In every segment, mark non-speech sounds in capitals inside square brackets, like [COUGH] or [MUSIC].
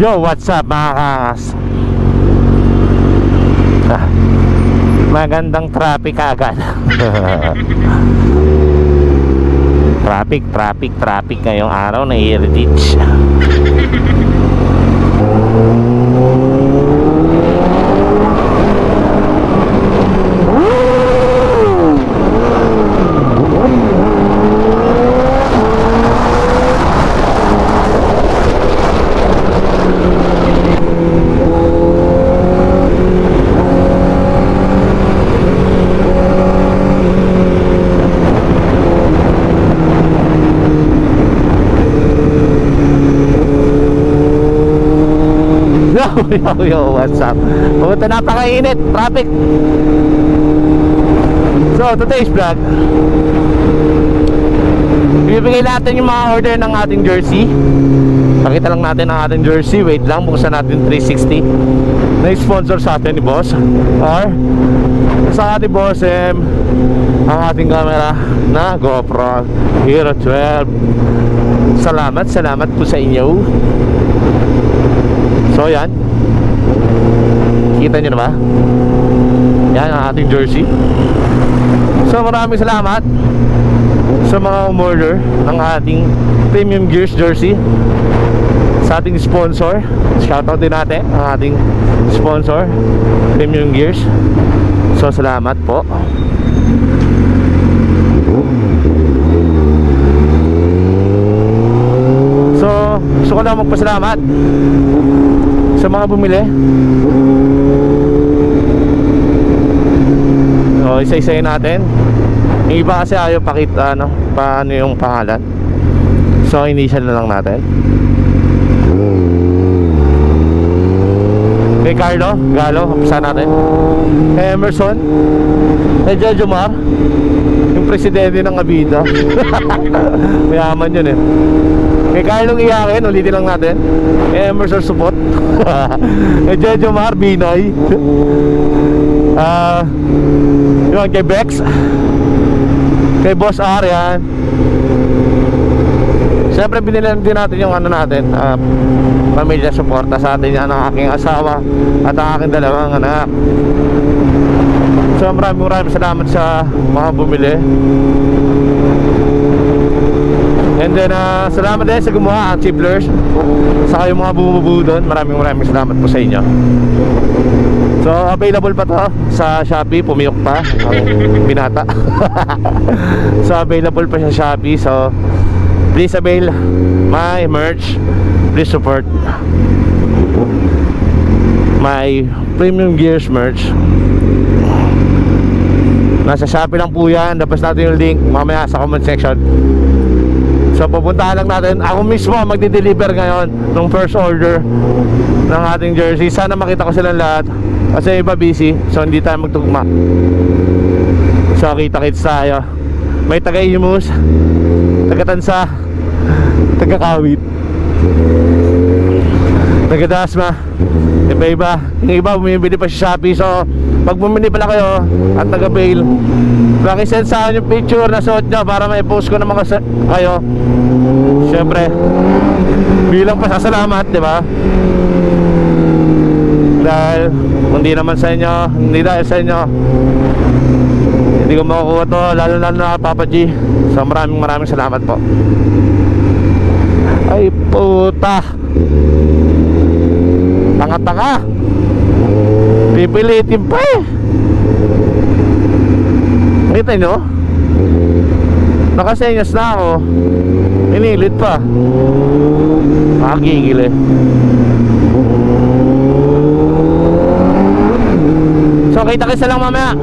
Yo, what's up mga kangas? Ah, magandang traffic agad. [LAUGHS] traffic, traffic, traffic ngayong araw na Heritage. Yo, yo, what's up? Pumunta napakainit, traffic. So, today's vlog. Bibigay natin yung mga order ng ating jersey. Pakita lang natin ang ating jersey. Wait lang, buksan natin 360. Na-sponsor sa atin ni Boss. Or, sa ating Boss M, ang ating camera na GoPro Hero 12. Salamat, salamat po sa inyo. So yan Kita nyo na ba? Yan ang ating jersey. So maraming salamat Sa mga umorder Ng ating Premium Gears jersey Sa ating sponsor. Shoutout din natin Ang ating sponsor Premium Gears. So salamat po. So gusto ko lang magpasalamat sa mga bumili. So, isa-isayin natin. Yung iba kasi ayaw pakita ano, paano yung pangalan. So, initial na lang natin. Kay Carlo, Galo, umpisa natin. Emerson, kay Jojo Mar, presidente ng Abida. [LAUGHS] Mayaman yun eh. Kay Carlo Iyakin, ulitin lang natin. Kay Emerson Supot. [LAUGHS] kay Jojo Mar, Binoy. [LAUGHS] Ah, yun, kay Bex. Kay Boss R, yan. Siyempre, binilan din natin yung ano natin, ah, pamilya suporta sa atin ang aking asawa at ang aking dalawang anak. So maraming maraming salamat sa mga bumili. And then uh, salamat din sa gumawa ang Chiplers Sa yung mga bumubuo doon Maraming maraming salamat po sa inyo. So available pa to sa Shopee Pumiyok pa. Ang binata. [LAUGHS] So available pa sa Shopee. So please avail my merch. Please support my premium gears merch Nasa Shopee lang po yan. Tapos natin yung link mamaya sa comment section. So pupuntahan lang natin. Ako mismo magdi-deliver ngayon Nung first order Ng ating jersey. Sana makita ko silang lahat. Kasi iba busy So hindi tayo magtugma. So kita-kits tayo. May taga-imus Taga-tansa Taga-kawit Taga-dasma Iba-iba. Yung iba bumibili pa sa Shopee. So pag bumili pala kayo At taga-bail Pakisend sa akin yung picture na suot nyo Para may post ko naman kasi kayo. Siyempre Bilang pasasalamat di ba? Dahil Hindi naman sa inyo Hindi dahil sa inyo Hindi ko makukuha to Lalo lalo na Papa G. So maraming maraming salamat po. Ay puta! Tanga-tanga Pipilitin pa eh. Kita nyo? Nakasenyas na ako. Inilit pa. Nakagigil eh. So kita kita lang mamaya.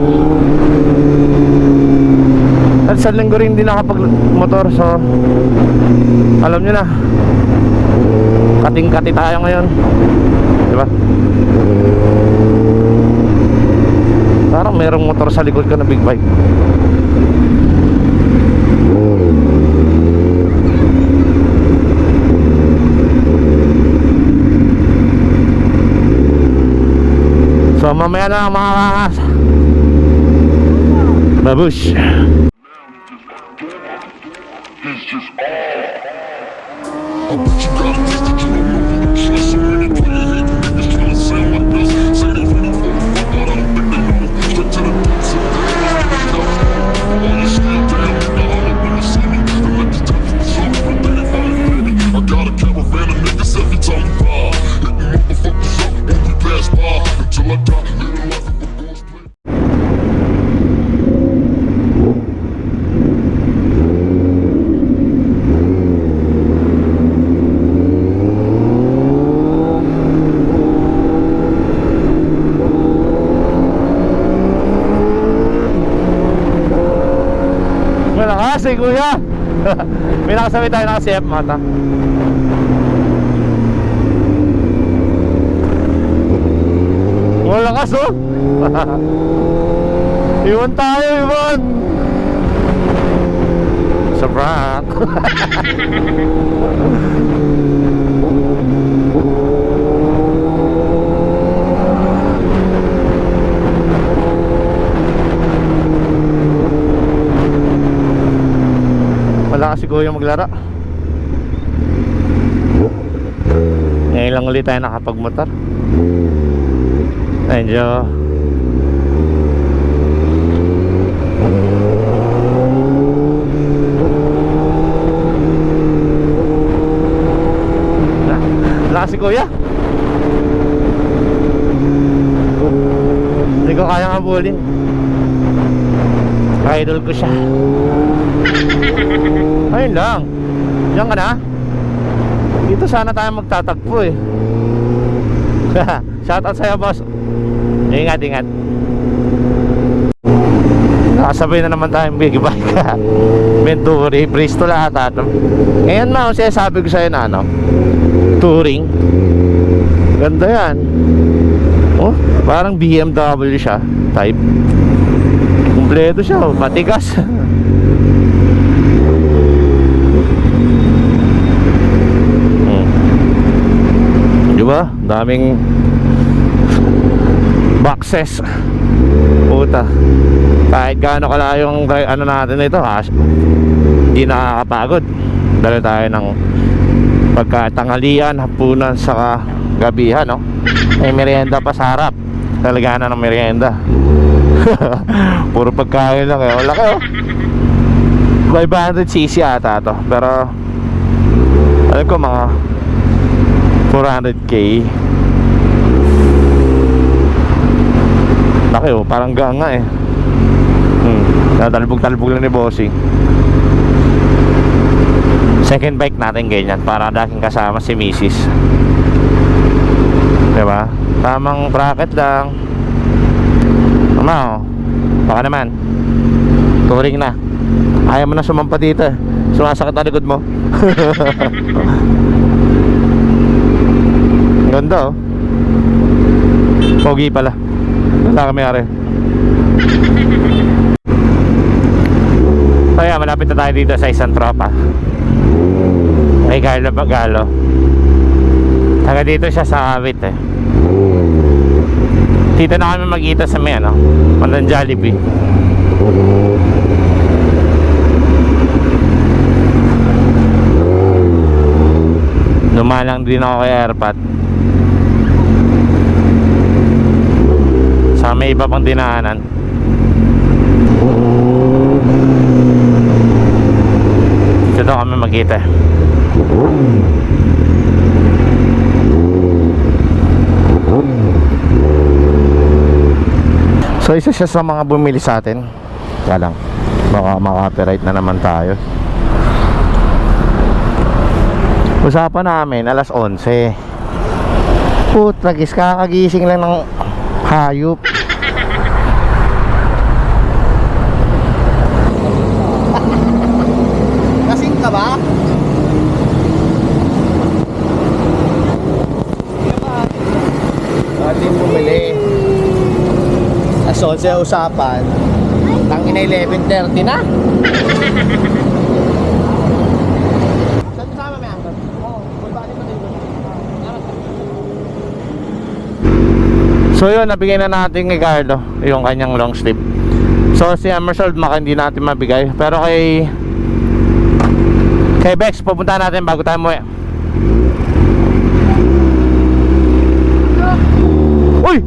At sa linggo rin din nakapag motor So Alam nyo na. Kating-kati tayo ngayon. Diba? Parang merong motor sa likod ko na big bike. So mamaya na mga Babush si kuya. [LAUGHS] May nakasabay tayo naka CF mata. Wala kas oh. [LAUGHS] Iwan tayo, Iwan. Sa prank. [LAUGHS] Wala kasi kuya maglaro. Ngayon lang ulit tayo nakapagmotor. Medyo Wala si kuya. Hindi ko kaya nga bulin. Idol ko siya. [LAUGHS] Ayun lang. Diyan ka na. Dito sana tayo magtatagpo eh. [LAUGHS] Shoutout sa'yo boss. Ingat, ingat. Nakasabay na naman tayong big bike. [LAUGHS] Venturi, Bristol ata to. Ngayon ma, siya sabi ko sa'yo na ano, touring. Ganda yan. Oh, parang BMW siya, type. Kumpleto siya, oh, matigas. hmm. Di ba? Daming boxes. Puta. Kahit gaano kalayo yung ano natin ito, ha? Hindi nakakapagod. Dala tayo ng pagkatangalian, hapunan, saka gabihan, no? May merienda pa sa harap. Talaga na ng merienda. [LAUGHS] Puro pagkain lang eh. Wala kayo. 500cc ata to. Pero alam ko mga 400k. Laki oh, parang ganga eh. Hmm, tatalbog-talbog lang ni Bossing. Second bike natin ganyan para daking kasama si Mrs. Diba? Tamang bracket lang. Ano? oh. Baka naman. Touring na. Ayaw mo na sumampa dito eh. Sumasakit ang likod mo. [LAUGHS] Ganda oh. Pogi pala. Wala kami are. Kaya malapit na tayo dito sa isang tropa. Kay Carlo Bagalo. Taga dito siya sa Kawit eh. Dito na kami magkita sa may ano, Mandan Jollibee. Dumalang din ako kay Airpat. Sa may iba pang dinaanan. Dito kami magkita. So isa siya sa mga bumili sa atin. Kaya lang, baka maka-copyright na naman tayo. Usapan namin alas 11. Putragis, kakagising lang ng hayop. Kasing ka ba? Ating bumili. As 11 usapan. Tangina 11.30 na. Saan sama may angkot? Oo, bulbaan mo dito. So yun, nabigay na natin kay Carlo yung kanyang long sleeve. So si Emerald maka hindi natin mabigay. Pero kay kay Bex, pupunta natin bago tayo mo Uy!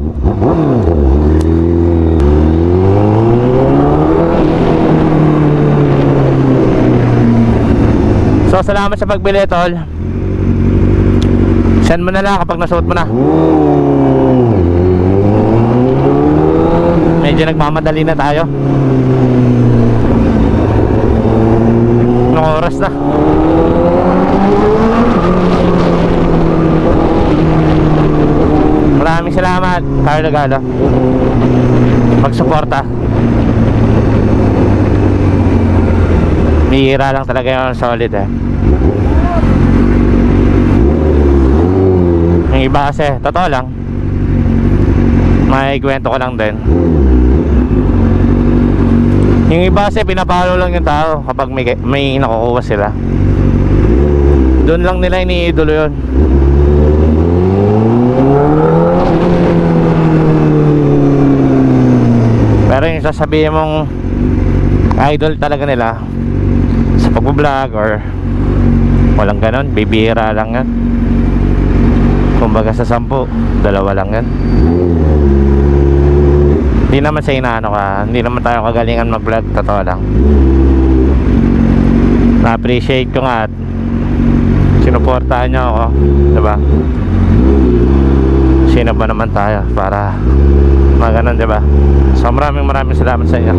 So salamat sa pagbili tol. Send mo na lang kapag nasuot mo na. Medyo nagmamadali na tayo. Anong oras na? Maraming salamat, Carlo Galo. Magsuporta. Bihira lang talaga yung solid eh. Yung iba kasi, totoo lang. May kwento ko lang din. Yung iba kasi pinapalo lang yung tao kapag may, may nakukuha sila. Doon lang nila iniidolo yun. Pero yung sasabihin mong idol talaga nila sa pag-vlog or walang ganon, bibira lang yan. Kumbaga sa sampu, dalawa lang yan. Hindi naman sa inaano ka, hindi naman tayo kagalingan mag-vlog, totoo lang. Na-appreciate ko nga at sinuportahan niyo ako, diba? Sino ba naman tayo para mga ganun, diba? So maraming maraming salamat sa inyo.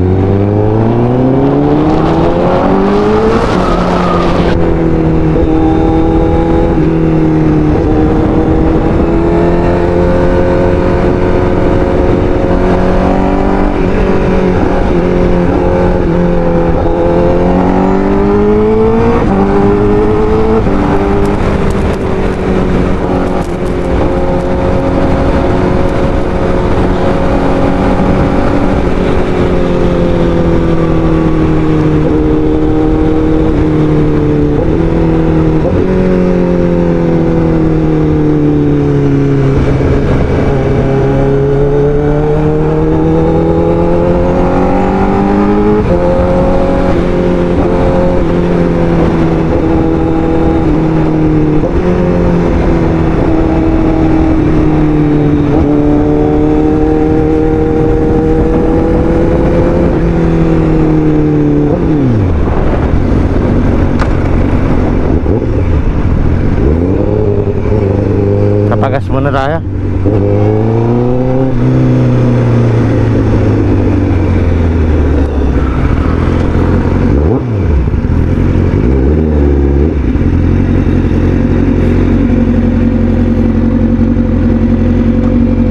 Napagas muna tayo.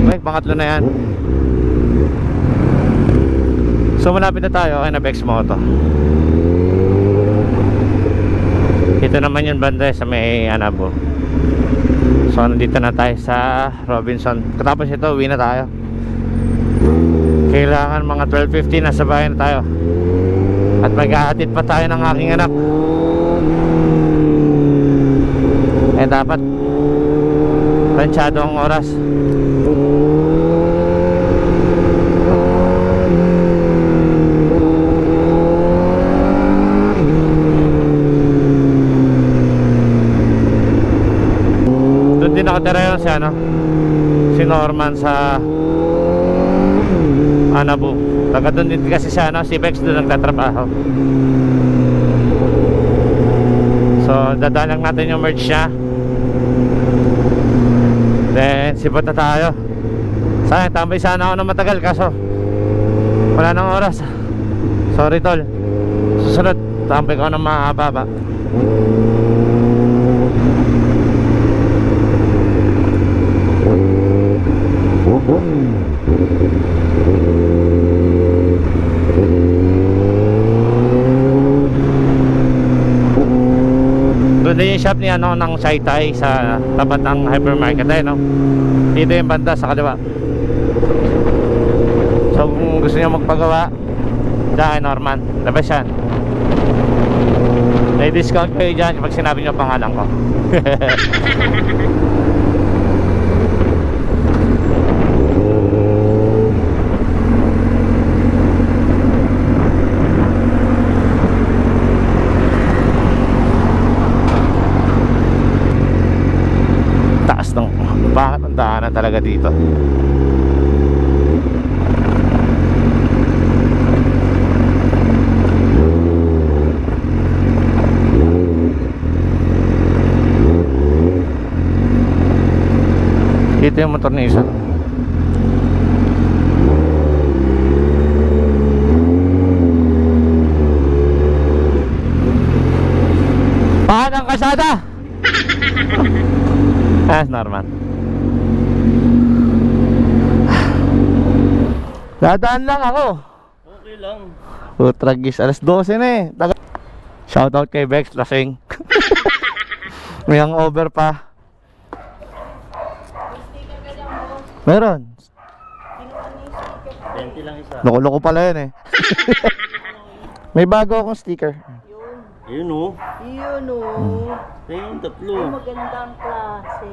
Okay, pangatlo na yan. So malapit na tayo. Kay Nabex Moto. Ito naman yung banda sa may Anabo. So nandito na tayo sa Robinson. Katapos ito, uwi na tayo. Kailangan mga 12.50 nasa bahay na tayo. At maghahatid pa tayo ng aking anak. Eh dapat Plansyado ang oras Doon din nakatira yun si ano Si Norman sa Anabu Taga doon din kasi siya ano Si Bex doon nagtatrabaho. So dadaan lang natin yung merch niya. Then sipot na tayo. Sayang tambay sana ako na matagal kaso Wala nang oras. Sorry tol. Susunod tambay ko ng mahaba Doon din yung shop ni ano ng Saitai sa tapat ng hypermarket ay no. Dito yung banda sa kaliwa. So kung gusto niyo magpagawa, dahil Norman, labas yan. May discount kayo dyan pag sinabi niyo pangalan ko. [LAUGHS] taas ng bakit ang daanan talaga dito dito yung motor ni isa Pahan ang kasada! [LAUGHS] Ah, normal. Dadaan lang ako. Okay lang. Utragis, alas 12 na eh. Taga- Shoutout kay Bex Lasing. [LAUGHS] May hangover pa. Meron. 20 lang isa. Loko-loko pala yun eh. [LAUGHS] May bago akong sticker. Ayun oh. Yun o. Ayun, tatlo. Magandang klase.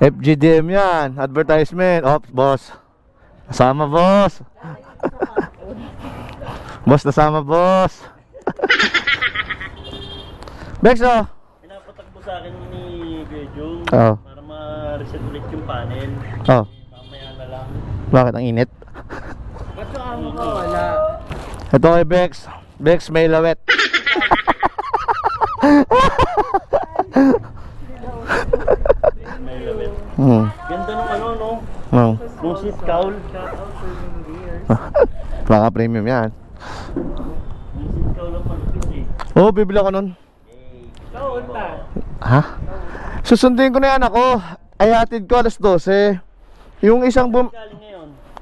FGDM yan. Advertisement. Ops, boss. Nasama, boss. [LAUGHS] boss, nasama, boss. Bex, oh. Pinapatakbo sa akin ni Jung Oo. para ma-reset ulit yung panel. Oh. Mamaya na lang. Bakit ang init? Ba't yung amo ko wala? Ito kay Bex. Bex may lawet. [LAUGHS] May labit. Hmm. Ganda nung ano no? Oh. Nung seat cowl. [LAUGHS] Baka premium yan. Yung seat cowl ang malupit eh. Oo, oh, bibili ako nun. Kaunta. Ha? Susundin ko na yan ako. Ay hatid ko alas 12. Yung isang bum...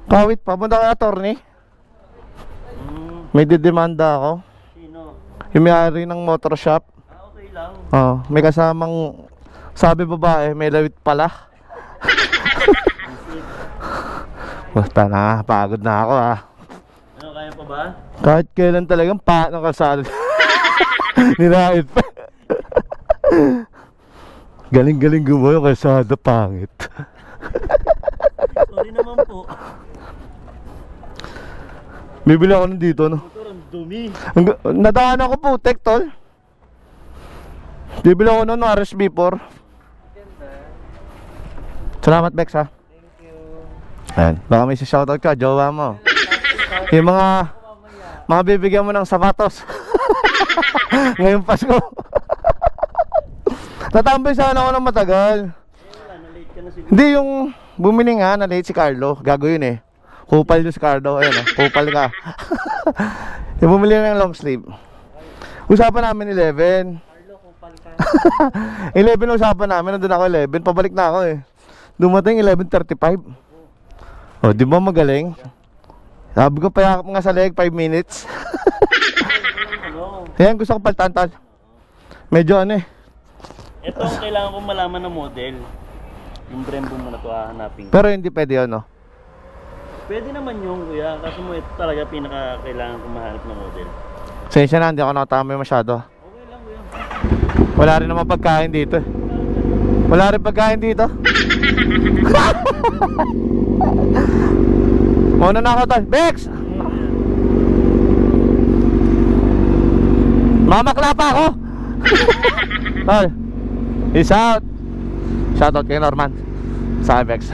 Kawit pa, punta ka attorney. Hmm, May didemanda ako. sino? Yung may-ari ng motor shop. Ah, okay lang. Oh, may kasamang sabi babae, may lawit pala. [LAUGHS] Basta na, pagod na ako ah. Ano, kaya pa ba? Kahit kailan talagang pa ng kalsada. [LAUGHS] Nilait pa. Galing-galing gumawa yung kalsada pangit. Sorry naman po. Bibili ako nun dito, no? Motor ang dumi. Nadaan ako po, tek tol. Bibili ako nun ng RSB4. Salamat, Bex, ha? Thank you. Ayan. Baka may shoutout ka, jowa mo. [LAUGHS] Yung mga mga bibigyan mo ng sapatos. [LAUGHS] Ngayong Pasko. [LAUGHS] Tatambay sana ako ng matagal. Eh. Hindi yung bumili nga na late si Carlo. Gago yun eh. Kupal yung si Carlo. Ayun oh, kupal ka. yung bumili ng long sleeve. Usapan namin 11. Carlo, kupal ka. 11 usapan namin. Nandun ako 11. Pabalik na ako eh. Dumating 11.35. Oh, di ba magaling? Sabi ko, payakap nga sa leg, 5 minutes. Ano? Ayan, gusto ko paltantal. Medyo ano eh. Ito ang kailangan kong malaman ng model. Yung Brembo mo na to hahanapin. ko. Pero hindi pwede yun, no? Pwede naman yung kuya, kasi mo ito talaga pinaka kailangan kong mahanap ng model. Sensya na, hindi ako nakatama masyado. Okay lang kuya. Wala rin naman pagkain dito eh. Wala rin pagkain dito. [LAUGHS] Muna na ako tol. Bex! Mamakla pa ako! [LAUGHS] tol, peace out! Shoutout kay Norman. Sa Bex.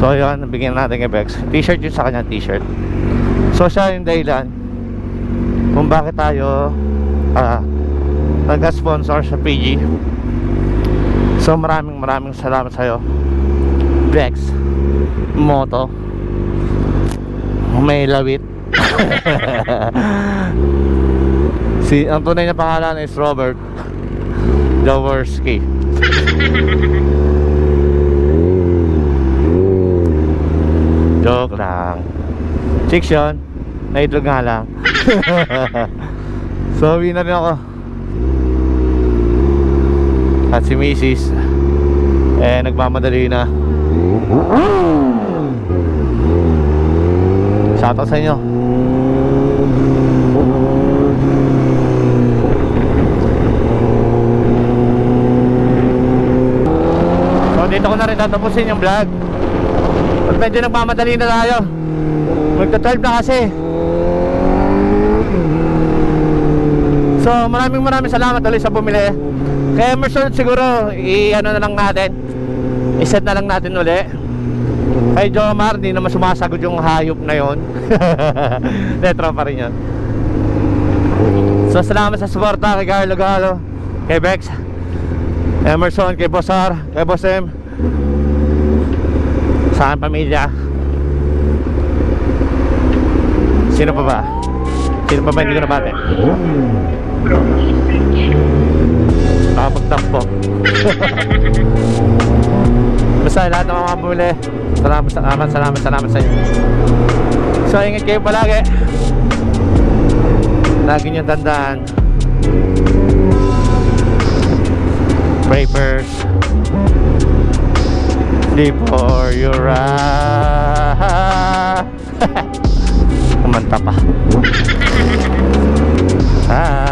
So yun, nabigyan natin kay Bex. T-shirt yun sa kanya, t-shirt. So siya yung dahilan kung bakit tayo ah nag-sponsor sa PG. So maraming maraming salamat sa'yo. Bex. Moto. May lawit. [LAUGHS] si, ang tunay na pangalan is Robert Jaworski. Joke lang. Chicks yun. Naitlog nga lang. [LAUGHS] so, uwi na rin ako. At si Mrs. Eh, nagmamadali na. Shoutout sa inyo. So, dito ko na rin tatapusin yung vlog. Medyo nagmamadali na tayo. Magta-12 na kasi. So, maraming maraming salamat ulit sa bumili. Kaya Emerson siguro, i-ano na lang natin. I-set na lang natin uli. Kay Jomar, di naman sumasagot yung hayop na yon. Netro [LAUGHS] pa rin yun. So, salamat sa suporta kay Carlo Galo, kay Bex, Emerson, kay Boss R, kay Boss sa aking pamilya. Sino pa ba? Sino pa ba hindi ko nabate? Nakapagtampo. [LAUGHS] Basta lahat ng mga bumili. Salamat, salamat, salamat, salamat sa inyo. So, ingat kayo palagi. Lagi nyo tandaan. Pray first only for your eyes. [LAUGHS] Kumanta pa. [LAUGHS] ah.